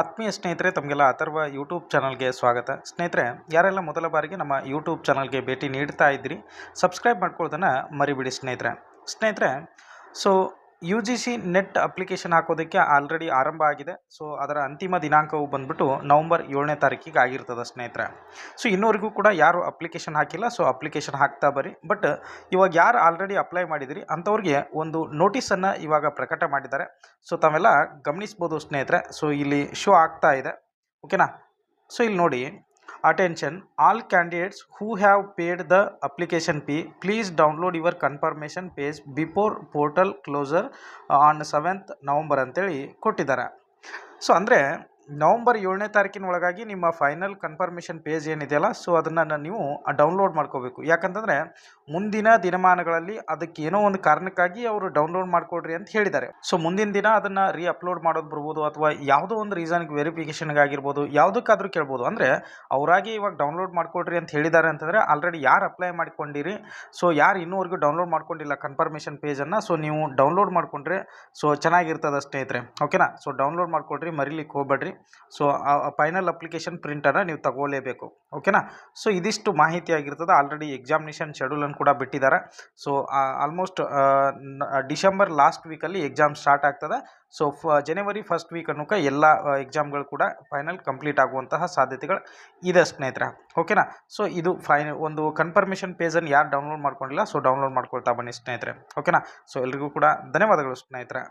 ಆತ್ಮೀಯ ಸ್ನೇಹಿತರೆ, ತಮಗೆಲ್ಲ ಅಥರ್ವ ಯೂಟ್ಯೂಬ್ ಚಾನಲ್ಗೆ ಸ್ವಾಗತ. ಸ್ನೇಹಿತರೆ, ಯಾರೆಲ್ಲ ಮೊದಲ ಬಾರಿಗೆ ನಮ್ಮ ಯೂಟ್ಯೂಬ್ ಚಾನಲ್ಗೆ ಭೇಟಿ ನೀಡ್ತಾ ಇದ್ದೀರಿ ಸಬ್ಸ್ಕ್ರೈಬ್ ಮಾಡ್ಕೊಳ್ಳೋದನ್ನು ಮರಿಬಿಡಿ ಸ್ನೇಹಿತರೆ. ಸ್ನೇಹಿತರೆ so U G C NET application ಹಾಕೋದಕ್ಕೆ ಆಲ್ರೆಡಿ ಆರಂಭ ಆಗಿದೆ. ಸೊ ಅದರ ಅಂತಿಮ ದಿನಾಂಕವು ಬಂದ್ಬಿಟ್ಟು ನವಂಬರ್ ಏಳನೇ ತಾರೀಕಿಗೆ ಆಗಿರ್ತದೆ ಸ್ನೇಹಿತರೆ. ಸೊ ಇನ್ನೂವರೆಗೂ ಕೂಡ ಯಾರು ಅಪ್ಲಿಕೇಶನ್ ಹಾಕಿಲ್ಲ ಸೊ ಅಪ್ಲಿಕೇಶನ್ ಹಾಕ್ತಾ ಬರ್ರಿ. ಬಟ್ ಇವಾಗ ಯಾರು ಆಲ್ರೆಡಿ ಅಪ್ಲೈ ಮಾಡಿದಿರಿ, ಅಂಥವ್ರಿಗೆ ಒಂದು ನೋಟಿಸನ್ನು ಇವಾಗ ಪ್ರಕಟ ಮಾಡಿದ್ದಾರೆ. ಸೊ ತಾವೆಲ್ಲ ಗಮನಿಸ್ಬೋದು ಸ್ನೇಹಿತರೆ. ಸೊ ಇಲ್ಲಿ ಶೋ ಆಗ್ತಾ ಇದೆ. ಓಕೆನಾ ಸೊ ಇಲ್ಲಿ ನೋಡಿ. Attention all candidates who have paid the application fee please download your confirmation page before portal closure on seventh November ಅಂತೇಳಿ ಕೊಟ್ಟಿದ್ದಾರೆ. ಸೊ ಅಂದರೆ ನವಂಬರ್ ಏಳನೇ ತಾರೀಕಿನ ಒಳಗಾಗಿ ನಿಮ್ಮ ಫೈನಲ್ ಕನ್ಫರ್ಮೇಷನ್ ಪೇಜ್ ಏನಿದೆಯಲ್ಲ, ಸೊ ಅದನ್ನು ನೀವು ಡೌನ್ಲೋಡ್ ಮಾಡ್ಕೋಬೇಕು. ಯಾಕಂತಂದರೆ ಮುಂದಿನ ದಿನಮಾನಗಳಲ್ಲಿ ಅದಕ್ಕೆ ಏನೋ ಒಂದು ಕಾರಣಕ್ಕಾಗಿ ಅವರು ಡೌನ್ಲೋಡ್ ಮಾಡಿಕೊಡ್ರಿ ಅಂತ ಹೇಳಿದ್ದಾರೆ. ಸೊ ಮುಂದಿನ ದಿನ ಅದನ್ನು ರೀ ಅಪ್ಲೋಡ್ ಮಾಡೋದು ಬರ್ಬೋದು ಅಥವಾ ಯಾವುದೋ ಒಂದು ರೀಸನ್ಗೆ ವೆರಿಫಿಕೇಷನ್ಗೆ ಆಗಿರ್ಬೋದು, ಯಾವುದಕ್ಕಾದ್ರೂ ಕೇಳ್ಬೋದು. ಅಂದರೆ ಅವರಾಗಿ ಇವಾಗ ಡೌನ್ಲೋಡ್ ಮಾಡಿಕೊಡ್ರಿ ಅಂತ ಹೇಳಿದ್ದಾರೆ ಅಂತಂದರೆ ಆಲ್ರೆಡಿ ಯಾರು ಅಪ್ಲೈ ಮಾಡ್ಕೊಂಡಿರಿ, ಸೊ ಯಾರು ಇನ್ನೂವರೆಗೂ ಡೌನ್ಲೋಡ್ ಮಾಡ್ಕೊಂಡಿಲ್ಲ ಕನ್ಫರ್ಮೇಷನ್ ಪೇಜನ್ನು ಸೊ ನೀವು ಡೌನ್ಲೋಡ್ ಮಾಡಿಕೊಂಡ್ರೆ ಸೊ ಚೆನ್ನಾಗಿರ್ತದೆ ಸ್ನೇಹಿತರೆ. ಓಕೆನಾ? ಸೊ ಡೌನ್ಲೋಡ್ ಮಾಡಿಕೊಡ್ರಿ, ಮರಿಲಿಕ್ಕೆ ಹೋಗ್ಬೇಡ್ರಿ. ಸೊ ಆ ಫೈನಲ್ ಅಪ್ಲಿಕೇಶನ್ ಪ್ರಿಂಟನ್ನು ನೀವು ತಗೊಳ್ಳೇಬೇಕು. ಓಕೆನಾ ಸೊ ಇದಿಷ್ಟು ಮಾಹಿತಿ ಆಗಿರ್ತದೆ. ಆಲ್ರೆಡಿ ಎಕ್ಸಾಮಿನೇಷನ್ ಶೆಡ್ಯೂಲನ್ನು ಕೂಡ ಬಿಟ್ಟಿದ್ದಾರೆ. ಸೊ ಆಲ್ಮೋಸ್ಟ್ ಡಿಸೆಂಬರ್ ಲಾಸ್ಟ್ ವೀಕಲ್ಲಿ ಎಕ್ಸಾಮ್ ಸ್ಟಾರ್ಟ್ ಆಗ್ತದೆ. ಸೊ ಫ ಜನವರಿ ಫಸ್ಟ್ ವೀಕ್ ಅನ್ನೋಕ ಎಲ್ಲ ಎಕ್ಸಾಮ್ಗಳು ಕೂಡ ಫೈನಲ್ ಕಂಪ್ಲೀಟ್ ಆಗುವಂತಹ ಸಾಧ್ಯತೆಗಳು ಇದೆ ಸ್ನೇಹಿತರೆ. ಓಕೆನಾ ಸೊ ಇದು ಫೈನ್ ಒಂದು ಕನ್ಫರ್ಮೇಷನ್ ಪೇಜನ್ನು ಯಾರು ಡೌನ್ಲೋಡ್ ಮಾಡ್ಕೊಂಡಿಲ್ಲ ಸೊ ಡೌನ್ಲೋಡ್ ಮಾಡ್ಕೊಳ್ತಾ ಬನ್ನಿ ಸ್ನೇಹಿತರೆ. ಓಕೆನಾ ಸೊ ಎಲ್ರಿಗೂ ಕೂಡ ಧನ್ಯವಾದಗಳು ಸ್ನೇಹಿತರೆ.